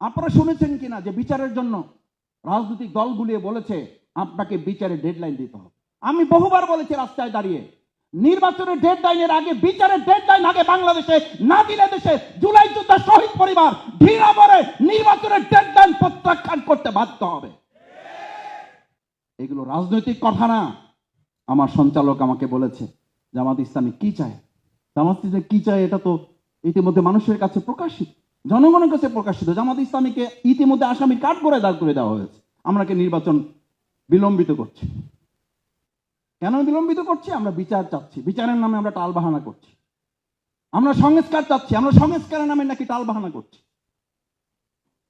আপনারা শুনেছেন কিনা যে বিচারের জন্য রাজনৈতিক দলগুলিয়ে বলেছে, আপনাকে বিচারের ডেডলাইন দিতে হবে। আমি বহুবার বলেছি রাস্তায় দাঁড়িয়ে, নির্বাচনের ডেডলাইনের আগে, বিচারের ডেডলাইন আগে বাংলাদেশে, না দিলে দেশে জুলাই যুদ্ধের শহীদ পরিবার ঘৃণা করে নির্বাচনের ডেডলাইন প্রত্যাখ্যান করতে বাধ্য হবে। এগুলো রাজনৈতিক কথা না। আমার সঞ্চালক আমাকে বলেছে, জামাত ইসলামী কি চায়? জামাত কি চায়? এটা তো ইতিমধ্যে মানুষের কাছে প্রকাশিত। জনগণের কাছে প্রকাশিত, জামাত ইসলামীকে ইতিমধ্যে আসামি কাঠ করে দাঁড় করে দেওয়া হয়েছে। আমরাকে নির্বাচন বিলম্বিত করছি। কেন বিলম্বিত করছি? আমরা বিচার চাচ্ছি। বিচারের নামে আমরা টাল বাহানা করছি। আমরা সংস্কার চাচ্ছি। আমরা সংস্কারের নামে নাকি টাল বাহানা করছি?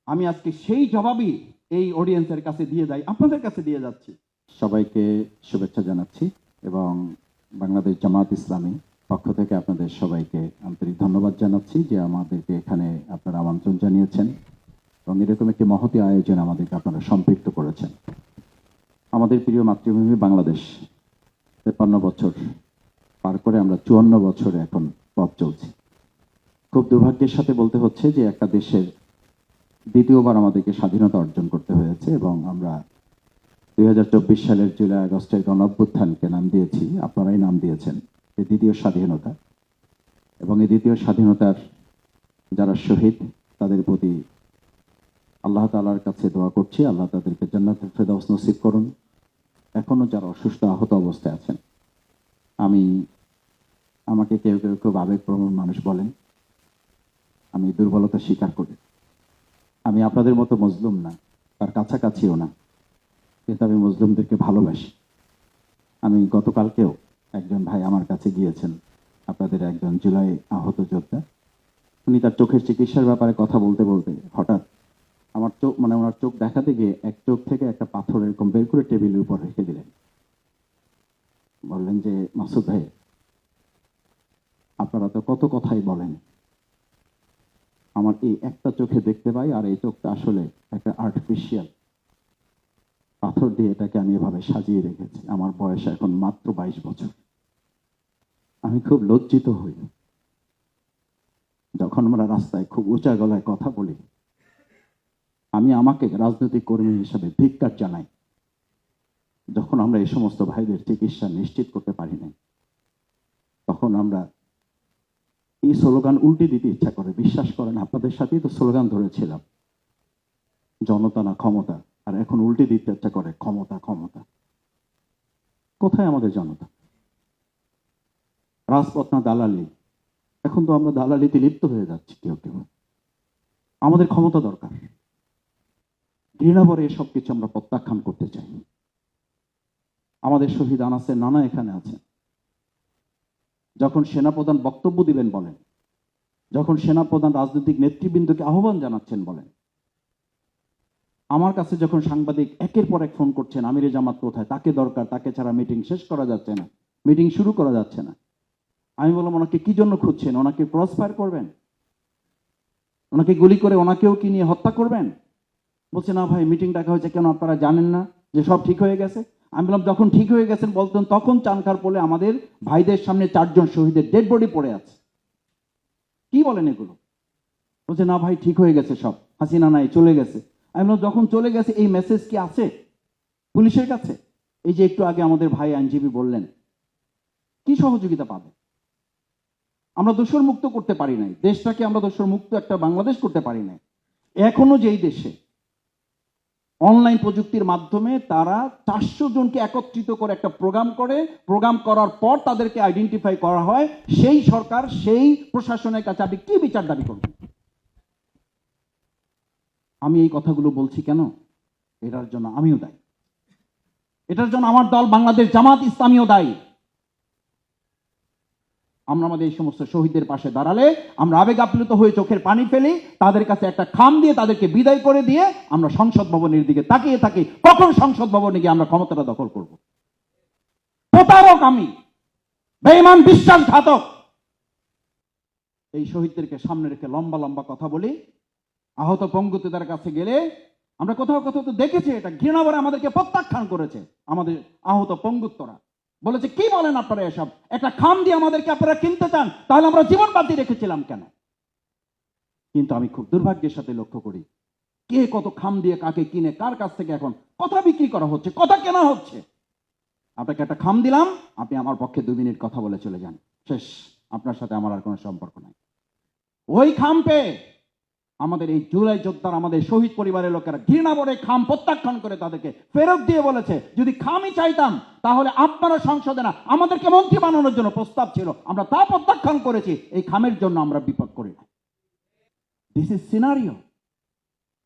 আমি আজকে সেই জবাবই এই অডিয়েন্সের কাছে দিয়ে যাই, আপনাদের কাছে দিয়ে যাচ্ছি। সবাইকে শুভেচ্ছা জানাচ্ছি এবং বাংলাদেশ জামাত ইসলামী পক্ষ থেকে আপনাদের সবাইকে আন্তরিক ধন্যবাদ জানাচ্ছি যে আমাদেরকে এখানে আপনারা আমন্ত্রণ জানিয়েছেন এবং এরকম একটি মহতি আয়োজন আমাদেরকে আপনারা সম্পৃক্ত করেছেন। আমাদের প্রিয় মাতৃভূমি বাংলাদেশ তেপান্ন বছর পার করে আমরা চুয়ান্ন বছরে এখন পথ চলছি। খুব দুর্ভাগ্যের সাথে বলতে হচ্ছে যে একটা দেশের দ্বিতীয়বার আমাদেরকে স্বাধীনতা অর্জন করতে হয়েছে এবং আমরা দু হাজার চব্বিশ সালের জুলাই আগস্টের গণ নাম দিয়েছি, আপনারাই নাম দিয়েছেন। এই দ্বিতীয় স্বাধীনতা এবং এই দ্বিতীয় স্বাধীনতার যারা শহীদ, তাদের প্রতি আল্লাহ তাআলার কাছে দোয়া করছি। আল্লাহ তাদেরকে জান্নাতুল ফেরদাউস নসিব করুন। এখনও যারা অসুস্থ, আহত অবস্থায় আছেন, আমি, আমাকে কেউ কেউ খুব আবেগপ্রবণ মানুষ বলেন, আমি দুর্বলতা স্বীকার করি। আমি আপনাদের মতো মজলুম না, তার কাছাকাছিও না, কিন্তু আমি মজলুমদেরকে ভালোবাসি। আমি গতকালকেও একজন ভাই আমার কাছে গিয়েছেন, আপনাদের একজন জুলাই আহত যোদ্ধা। উনি তার চোখের চিকিৎসার ব্যাপারে কথা বলতে বলতে হঠাৎ আমার চোখ মানে ওনার চোখ দেখাতে গিয়ে এক চোখ থেকে একটা পাথর এরকম বের করে টেবিলের উপর রেখে দিলেন। বললেন যে, মাসুদ ভাই, আপনারা তো কত কথাই বলেন। আমার এই একটা চোখে দেখতে পাই আর এই চোখটা আসলে একটা আর্টিফিশিয়াল পাথর দিয়ে এটাকে আমি এভাবে সাজিয়ে রেখেছি। আমার বয়স এখন মাত্র বাইশ বছর। আমি খুব লজ্জিত হই। যখন আমরা রাস্তায় খুব উঁচা গলায় কথা বলি, আমি আমাকে রাজনৈতিক কর্মী হিসাবে ধিক্কার জানাই। যখন আমরা এই সমস্ত ভাইদের চিকিৎসা নিশ্চিত করতে পারি নাই, তখন আমরা এই স্লোগান উল্টে দিতে ইচ্ছা করে। বিশ্বাস করেন, আপনাদের সাথেই তো স্লোগান ধরেছিলাম। জনতা না ক্ষমতা আর এখন উল্টে দিতে ইচ্ছা করে, ক্ষমতা ক্ষমতা। কোথায় আমাদের জনতা? রাজপথ না দালালি? এখন তো আমরা দালালিতে লিপ্ত হয়ে যাচ্ছি কেউ কেউ। আমাদের ক্ষমতা দরকার। ঘৃণাভরে এসব কিছু আমরা প্রত্যাখ্যান করতে চাই। আমাদের শহীদ আনাসের নানা এখানে আছেন যখন সেনাপ্রধান বক্তব্য দিবেন বলেন, যখন সেনাপ্রধান রাজনৈতিক নেতৃবৃন্দকে আহ্বান জানাচ্ছেন বলেন আমার কাছে যখন সাংবাদিক একের পর এক ফোন করছেন, আমিরে জামাত কোথায়? তাকে দরকার, তাকে ছাড়া মিটিং শেষ করা যাচ্ছে না। মিটিং শুরু করা যাচ্ছে না। আমি বললাম, ওনাকে কি জন্য খুঁজছেন? ওনাকে ক্রস ফায়ার করবেন? ওনাকে গুলি করে ওনাকেও কি নিয়ে হত্যা করবেন? বলছে, না ভাই মিটিং ডাকা হয়েছে কেন? আপনারা জানেন না যে সব ঠিক হয়ে গেছে? আমি বললাম, যখন ঠিক হয়ে গেছেন বলতেন, তখন চানখার পোলে আমাদের ভাইদের সামনে চারজন শহীদের ডেড বডি পড়ে আছে। কি বলেন এগুলো? বলছে, না ভাই, ঠিক হয়ে গেছে সব। হাসিনা নাই, চলে গেছে। আমি যখন চলে গেছে, এই মেসেজ কি আছে? পুলিশের কাছে? এই যে একটু আগে আমাদের ভাই আইনজীবী বললেন, কি সহযোগিতা পাবে? আমরা দোষর মুক্ত করতে পারি নাই। দেশটাকে আমরা দোষর মুক্ত একটা বাংলাদেশ করতে পারি নাই। এখনও যেই দেশে অনলাইন প্রযুক্তির মাধ্যমে তারা চারশো জনকে একত্রিত করে একটা প্রোগ্রাম করে প্রোগ্রাম করার পর তাদেরকে আইডেন্টিফাই করা হয়, সেই সরকার, সেই প্রশাসনের কাছে আপনি কি বিচার দাবি করবেন? আমি এই কথাগুলো বলছি কেন? এটার জন্য আমিও দায়ী। এটার জন্য আমার দল বাংলাদেশ জামাত ইসলামীও দায়ী। আমরা আমাদের এই সমস্ত শহীদদের পাশে দাঁড়ালে, আমরা আবেগ আপ্লুত হয়ে চোখের পানি ফেলি, তাদের কাছে একটা খাম দিয়ে তাদেরকে বিদায় করে দিয়ে আমরা সংসদ ভবনের দিকে তাকিয়ে থাকি, কখন সংসদ ভবনে গিয়ে আমরা ক্ষমতাটা দখল করব? প্রতারক আমি, বেঈমান বিশ্বাসঘাতক। এই শহীদদেরকে সামনে রেখে লম্বা লম্বা কথা বলি আহত পঙ্গুতিদের কাছে গেলে আমরা কোথাও কোথাও তো দেখেছি এটা। ঘৃণা ভরে আমাদেরকে প্রত্যাখ্যান করেছে আমাদের আহত পঙ্গুত্তরা বলেছে, কি বলেন আপনারা এসব? একটা খাম দিয়ে আমাদেরকে আপনারা কিনতে চান? তাহলে আমরা জীবন বাদ দিয়ে রেখেছিলাম কেন? কিন্তু আমি খুব দুর্ভাগ্যের সাথে লক্ষ্য করি, কে কত খাম দিয়ে কাকে কিনে, কার কাছ থেকে এখন কথা বিক্রি করা হচ্ছে, কথা কেনা হচ্ছে? আপনাকে একটা খাম দিলাম, আপনি আমার পক্ষে দু মিনিট কথা বলে চলে যান। শেষ, আপনার সাথে আমার আর কোনো সম্পর্ক নাই। ওই খাম পেয়ে আমাদের এই জুলাই যোদ্ধার আমাদের শহীদ পরিবারের লোকেরা ঘৃণা বলে খাম প্রত্যাখ্যান করে তাদেরকে ফেরত দিয়ে বলেছে, যদি খামই চাইতাম, তাহলে আপনারা সংসদে না, আমাদেরকে মন্ত্রী বানানোর জন্য প্রস্তাব ছিল। আমরা তা প্রত্যাখ্যান করেছি, এই খামের জন্য আমরা বিপদ করি না। দিস ইজ সিনারিও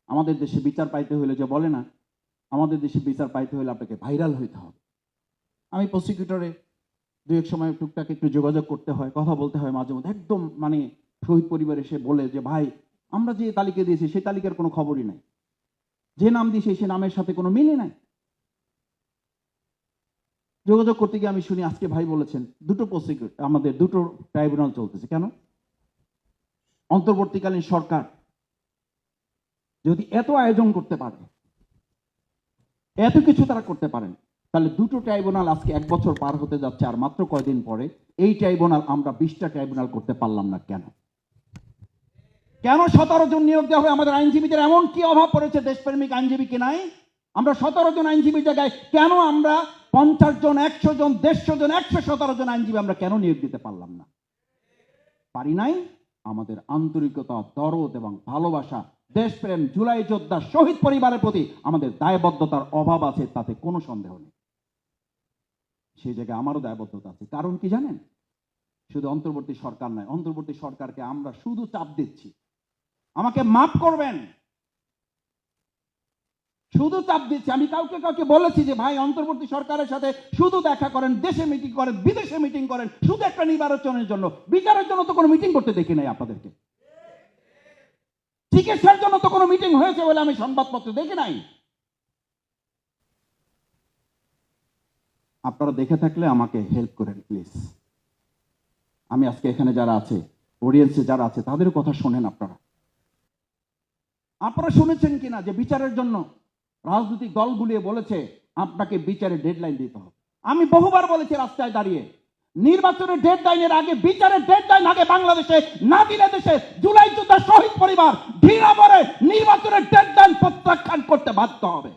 আমাদের দেশে বিচার পাইতে হলে যে বলে না, আমাদের দেশে বিচার পাইতে হলে আপনাকে ভাইরাল হইতে হবে। আমি প্রসিকিউটরে দু এক সময় টুকটাক একটু যোগাযোগ করতে হয়, কথা বলতে হয় মাঝে মধ্যে। একদম মানে শহীদ পরিবার এসে বলে যে, ভাই আমরা যে তালিকা দিয়েছি, সেই তালিকার কোনো খবরই নাই। যে নাম দিয়েছে, সে নামের সাথে কোনো মিলে নাই। যোগাযোগ করতে গিয়ে আমি শুনি, আজকে ভাই বলেছেন, দুটো প্রসিকিউট আমাদের দুটো ট্রাইব্যুনাল চলতেছে। কেন? অন্তর্বর্তীকালীন সরকার যদি এত আয়োজন করতে পারে, এত কিছু তারা করতে পারেন, তাহলে দুটো ট্রাইব্যুনাল আজকে এক বছর পার হতে যাচ্ছে, আর মাত্র কয়দিন পরে, এই ট্রাইব্যুনাল আমরা বিশটা ট্রাইব্যুনাল করতে পারলাম না কেন? কেন সতেরো জন নিয়োগ দেওয়া হবে? আমাদের আইনজীবীদের এমন কি অভাব পড়েছে? দেশপ্রেমিক আইনজীবী কি নাই? আমরা সতেরো জন আইনজীবীর জায়গায় কেন আমরা পঞ্চাশ জন, একশো জন, দেড়শো জন, একশো সতেরো জন আইনজীবী আমরা কেন নিয়োগ দিতে পারলাম না? পারি নাই? আমাদের আন্তরিকতা, দরদ এবং ভালোবাসা, দেশপ্রেম, জুলাই যোদ্ধা, শহীদ পরিবারের প্রতি আমাদের দায়বদ্ধতার অভাব আছে, তাতে কোনো সন্দেহ নেই। সেই জায়গায় আমারও দায়বদ্ধতা আছে। কারণ কি জানেন? শুধু অন্তর্বর্তী সরকার নয়, অন্তর্বর্তী সরকারকে আমরা শুধু চাপ দিচ্ছি। আমাকে মাফ করবেন। শুধু চাপ দিচ্ছি, আমি কাউকে কাউকে বলেছি যে, ভাই, অন্তর্বর্তী সরকারের সাথে শুধু দেখা করেন, দেশে মিটিং করেন, বিদেশে মিটিং করেন, শুধু একটা নির্বাচনের জন্য। বিচারের জন্য তো কোনো মিটিং করতে দেখি নাই আপনাদেরকে। চিকিৎসার জন্য তো কোনো মিটিং হয়েছে বলে আমি সংবাদপত্রে দেখি নাই। আপনারা দেখে থাকলে আমাকে হেল্প করেন প্লিজ আমি আজকে এখানে যারা আছে অডিয়েন্সে যারা আছে তাদের কথা শোনেন আপনারা। আপনারা শুনেছেন কিনা যে বিচারের জন্য রাজনৈতিক দলগুলিয়ে বলেছে, আপনাকে বিচারের ডেডলাইন দিতে হবে। আমি বহুবার বলেছি রাস্তায় দাঁড়িয়ে, নির্বাচনের ডেডলাইনের আগে, বিচারের ডেডলাইন আগে বাংলাদেশে, না দিলে দেশে জুলাই যুদ্ধ শহীদ পরিবার ঘৃণা করে নির্বাচনের ডেডলাইন প্রত্যাখ্যান করতে বাধ্য হবে।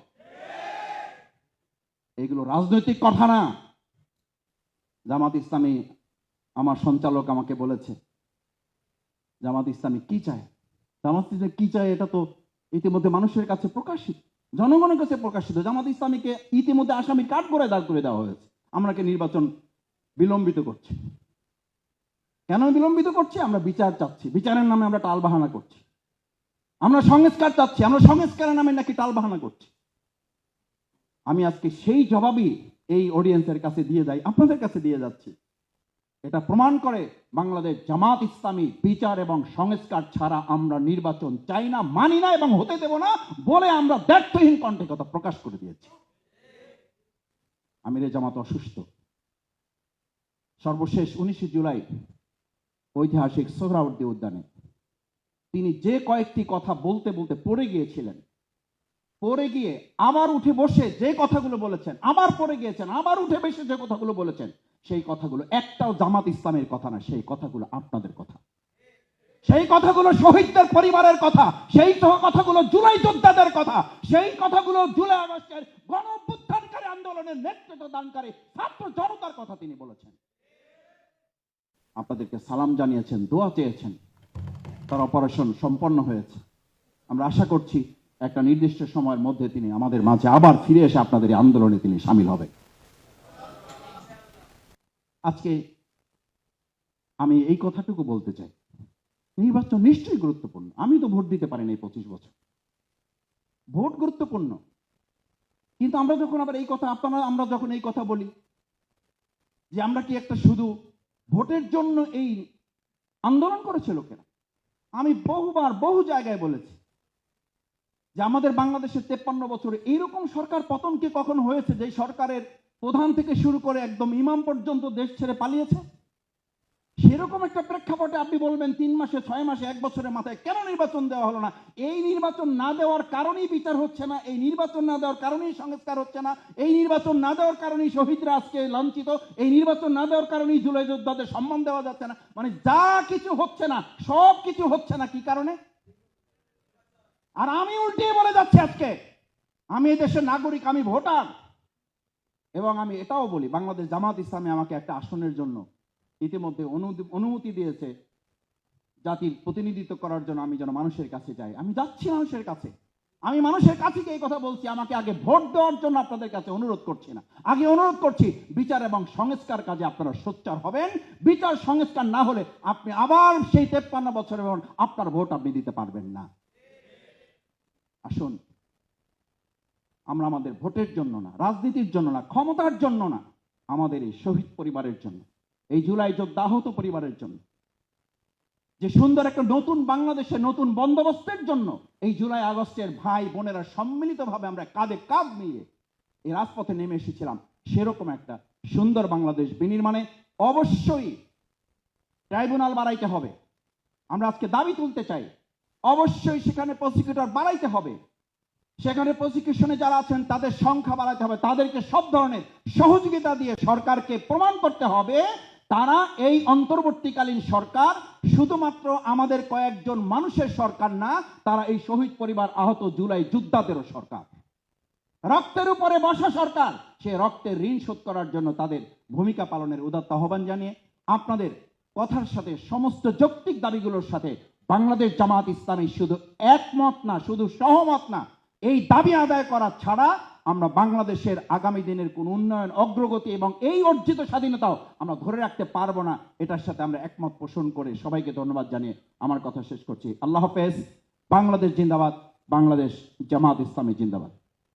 এগুলো রাজনৈতিক কথা না। জামাত ইসলামী, আমার সঞ্চালক আমাকে বলেছে, জামাত ইসলামী কি চায়? জামাত কি চায় এটা তো ইতিমধ্যে মানুষের কাছে প্রকাশিত। জনগণের কাছে প্রকাশিত। জামাত ইসলামীকে ইতিমধ্যে আসামি কাঠ করে দাঁড় করে দেওয়া হয়েছে। আমরাকে নির্বাচন বিলম্বিত করছি? কেন বিলম্বিত করছি? আমরা বিচার চাচ্ছি। বিচারের নামে আমরা টালবাহানা করছি। আমরা সংস্কার চাচ্ছি। আমরা সংস্কারের নামে নাকি টালবাহানা করছি? আমি আজকে সেই জবাবই এই অডিয়েন্সের কাছে দিয়ে যাই, আপনাদের কাছে দিয়ে যাচ্ছি। এটা প্রমাণ করে বাংলাদেশ জামাত ইসলামী বিচার এবং সংস্কার ছাড়া আমরা নির্বাচন চাই না, মানি না এবং হতে দেব না বলে আমরা ব্যর্থহীন কণ্ঠে কথা প্রকাশ করে দিয়েছি। আমিরে জামাত অসুস্থ। সর্বশেষ উনিশে জুলাই ঐতিহাসিক সোহরাউদ্দি উদ্যানে তিনি যে কয়েকটি কথা বলতে বলতে পড়ে গিয়েছিলেন, পড়ে গিয়ে আবার উঠে বসে যে কথাগুলো বলেছেন, আবার পড়ে গিয়েছেন, আবার উঠে বসে যে কথাগুলো বলেছেন সেই কথাগুলো। একটাও জামাত ইসলামের কথা না, সেই কথাগুলো আপনাদের কথা। সেই কথাগুলো শহীদদের পরিবারের কথা, সেই কথাগুলো জুলাই যোদ্ধাদের কথা, সেই কথাগুলো জুলাই আগস্টের গণ আন্দোলনের নেতৃত্ব দানকারী ছাত্র জনতার কথা তিনি বলেছেন। আপনাদেরকে সালাম জানিয়েছেন, দোয়া চেয়েছেন। তার অপারেশন সম্পন্ন হয়েছে। আমরা আশা করছি একটা নির্দিষ্ট সময়ের মধ্যে তিনি আমাদের মাঝে আবার ফিরে এসে আপনাদের আন্দোলনে তিনি সামিল হবে আজকে আমি এই কথাটুকু বলতে চাই। নির্বাচন নিশ্চয়ই গুরুত্বপূর্ণ। আমি তো ভোট দিতে পারিনি এই পঁচিশ বছর। ভোট গুরুত্বপূর্ণ। কিন্তু আমরা যখন আবার এই কথা, আপনারা, আমরা যখন এই কথা বলি যে আমরা কি একটা শুধু ভোটের জন্য এই আন্দোলন করেছে লোকেরা? আমি বহুবার, বহু জায়গায় বলেছি যে আমাদের বাংলাদেশের তেপ্পান্ন বছরে এইরকম সরকার পতন কি কখন হয়েছে? যে সরকারের প্রধান থেকে শুরু করে একদম ইমাম পর্যন্ত দেশ ছেড়ে পালিয়েছে। সেরকম একটা প্রেক্ষাপটে আপনি বলবেন তিন মাসে, ছয় মাসে, এক বছরের মাথায় কেন নির্বাচন দেওয়া হলো না? এই নির্বাচন না দেওয়ার কারণেই বিচার হচ্ছে না, এই নির্বাচন না দেওয়ার কারণেই সংস্কার হচ্ছে না, এই নির্বাচন না দেওয়ার কারণেই শহীদরা আজকে লাঞ্ছিত, এই নির্বাচন না দেওয়ার কারণেই জুলাই যোদ্ধাদের সম্মান দেওয়া যাচ্ছে না। মানে যা কিছু হচ্ছে না, সব কিছু হচ্ছে না, কি কারণে? আর আমি উল্টে বলে যাচ্ছি আজকে, আমি এই দেশের নাগরিক, আমি ভোটার এবং আমি এটাও বলি, বাংলাদেশ জামাত ইসলামী আমাকে একটা আসনের জন্য ইতিমধ্যে অনুমতি- দিয়েছে জাতির প্রতিনিধিত্ব করার জন্য আমি যেন মানুষের কাছে যাই। আমি যাচ্ছি মানুষের কাছে। আমি মানুষের কাছে এই কথা বলছি, আমাকে আগে ভোট দেওয়ার জন্য আপনাদের কাছে অনুরোধ করছি না। আগে অনুরোধ করছি, বিচার এবং সংস্কার কাজে আপনারা সোচ্চার হবেন। বিচার, সংস্কার না হলে আপনি আবার সেই তেপ্পান্ন বছর এবং আপনার ভোট আপনি দিতে পারবেন না। আসুন। আমরা আমাদের ভোটের জন্য না, রাজনীতির জন্য না, ক্ষমতার জন্য না, আমাদের এই শহীদ পরিবারের জন্য, এই জুলাই যোদ্ধা আহত পরিবারের জন্য, যে সুন্দর একটা নতুন বাংলাদেশের নতুন বন্দোবস্তের জন্য এই জুলাই আগস্টের ভাই বোনেরা সম্মিলিতভাবে আমরা কাঁধে কাঁধ নিয়ে এই রাজপথে নেমে এসেছিলাম, সেরকম একটা সুন্দর বাংলাদেশ বিনির্মাণে অবশ্যই ট্রাইব্যুনাল বাড়াইতে হবে। আমরা আজকে দাবি তুলতে চাই, অবশ্যই সেখানে প্রসিকিউটর বাড়াইতে হবে। সেখানে প্রসিকিউশনে যারা আছেন, তাদের সংখ্যা বাড়াতে হবে। তাদেরকে সব ধরনের সহযোগিতা দিয়ে সরকারকে প্রমাণ করতে হবে। তারা এই অন্তর্বর্তীকালীন সরকার, শুধুমাত্র আমাদের কয়েকজন মানুষের সরকার না, তারা এই শহীদ পরিবার আহত জুলাই যোদ্ধাদেরও সরকার। রক্তের উপরে বসা সরকার, সে রক্তের ঋণ শোধ করার জন্য তাদের ভূমিকা পালনের উদাত্ত আহ্বান জানিয়ে আপনাদের কথার সাথে, সমস্ত যৌক্তিক দাবিগুলোর সাথে বাংলাদেশ জামাত ইসলামী শুধু একমত না, শুধু সহমত না এই দাবি আদায় করা ছাড়া আমরা বাংলাদেশের আগামী দিনের কোন উন্নয়ন, অগ্রগতি এবং এই অর্জিত স্বাধীনতাও আমরা ধরে রাখতে পারব না। এটার সাথে আমরা একমত পোষণ করে সবাইকে ধন্যবাদ জানিয়ে আমার কথা শেষ করছি। আল্লাহ হাফেজ। বাংলাদেশ জিন্দাবাদ। বাংলাদেশ জামাত ইসলামী জিন্দাবাদ।